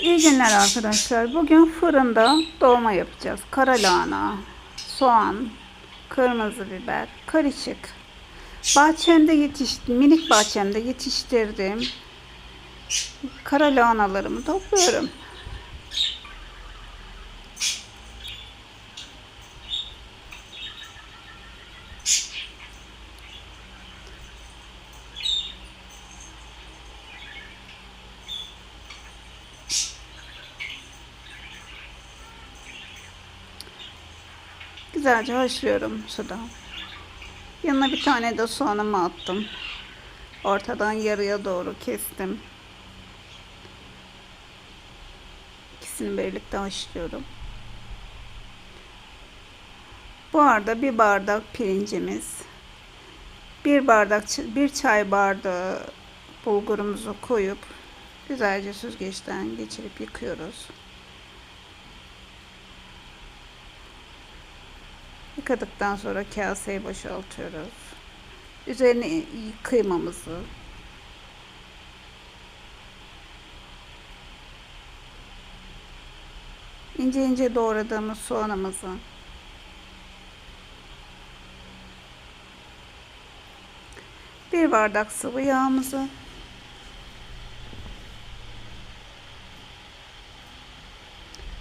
İyi günler arkadaşlar. Bugün fırında dolma yapacağız. Kara lahana, soğan, kırmızı biber, karışık. Bahçemde yetiş, minik bahçemde yetiştirdiğim kara lahanalarımı topluyorum. Güzelce haşlıyorum suda. Yanına bir tane de soğanımı attım. Ortadan yarıya doğru kestim. İkisini birlikte haşlıyorum. Bu arada bir bardak pirincimiz, bir bardak bir çay bardağı bulgurumuzu koyup güzelce süzgeçten geçirip yıkıyoruz. Yıkadıktan sonra kaseye boşaltıyoruz. Üzerine kıymamızı ince ince doğradığımız soğanımızı. Bir bardak sıvı yağımızı.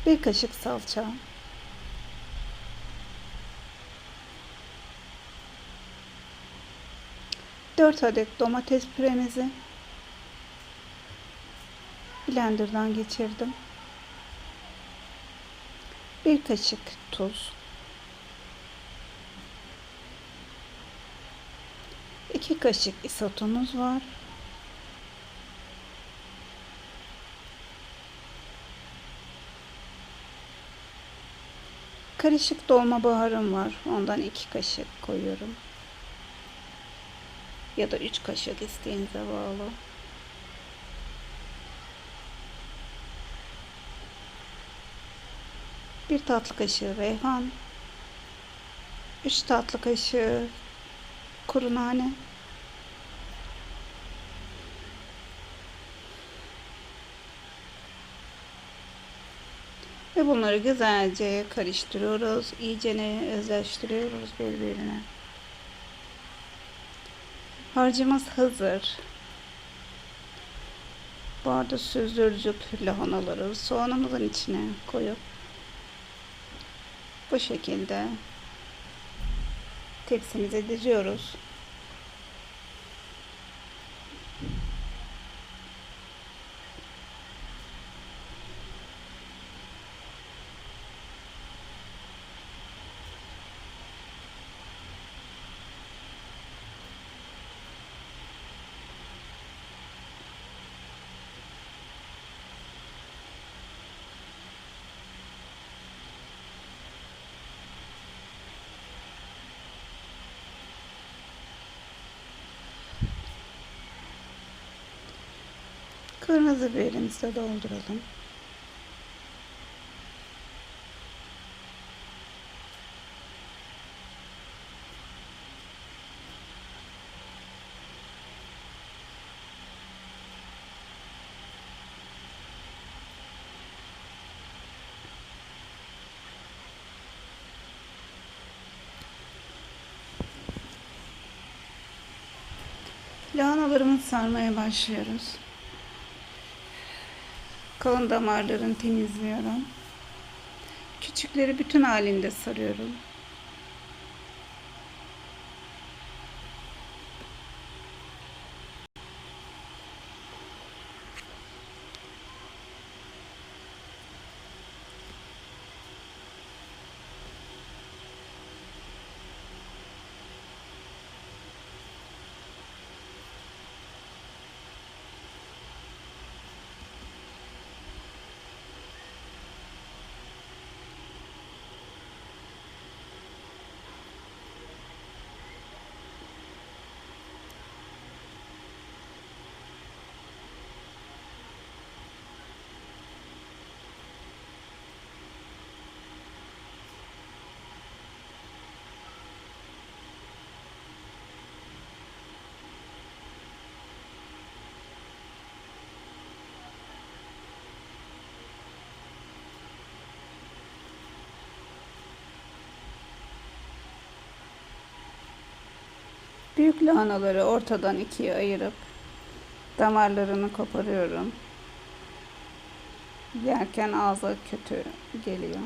Bir kaşık salça 4 adet domates püremizi blenderdan geçirdim. 1 kaşık tuz. 2 kaşık isotumuz var. Karışık dolma baharım var. Ondan 2 kaşık koyuyorum ya da 3 kaşık isteğinize bağlı. Bir tatlı kaşığı reyhan, 3 tatlı kaşığı kuru nane, ve bunları güzelce karıştırıyoruz, iyicene özleştiriyoruz birbirine. Harcımız hazır. Bu arada süzdürücü lahanaları soğanımızın içine koyup bu şekilde tepsimize diziyoruz. Kırmızı biberimizi de dolduralım. Lahanalarımızı sarmaya başlıyoruz. Kalın damarlarını temizliyorum. Küçükleri bütün halinde sarıyorum. Büyük lahanaları ortadan ikiye ayırıp damarlarını koparıyorum. Yerken ağza kötü geliyor.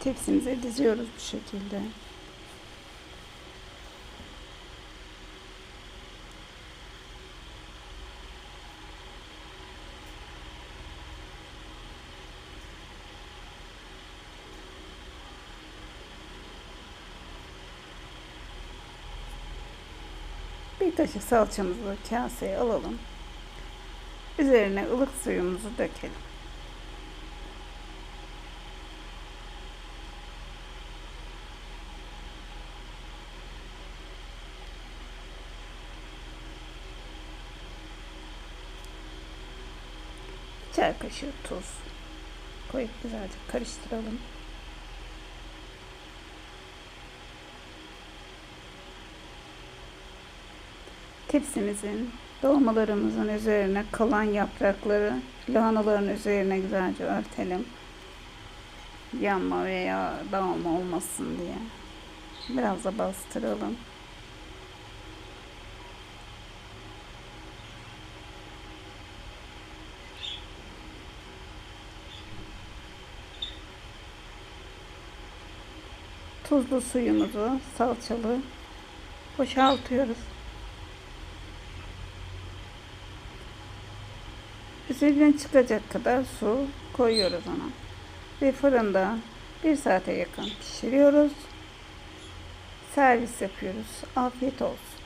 Tepsimize diziyoruz bu şekilde. Bir kaşık salçamızı kaseye alalım. Üzerine ılık suyumuzu dökelim. Çay kaşığı tuz koyup güzelce karıştıralım. Tepsimizin dolmalarımızın üzerine kalan yaprakları lahanaların üzerine güzelce örtelim. Yanma veya dağılma olmasın diye. Biraz da bastıralım. Tuzlu suyumuzu salçalı boşaltıyoruz. Üzerinden çıkacak kadar su koyuyoruz ona. Ve fırında bir saate yakın pişiriyoruz. Servis yapıyoruz. Afiyet olsun.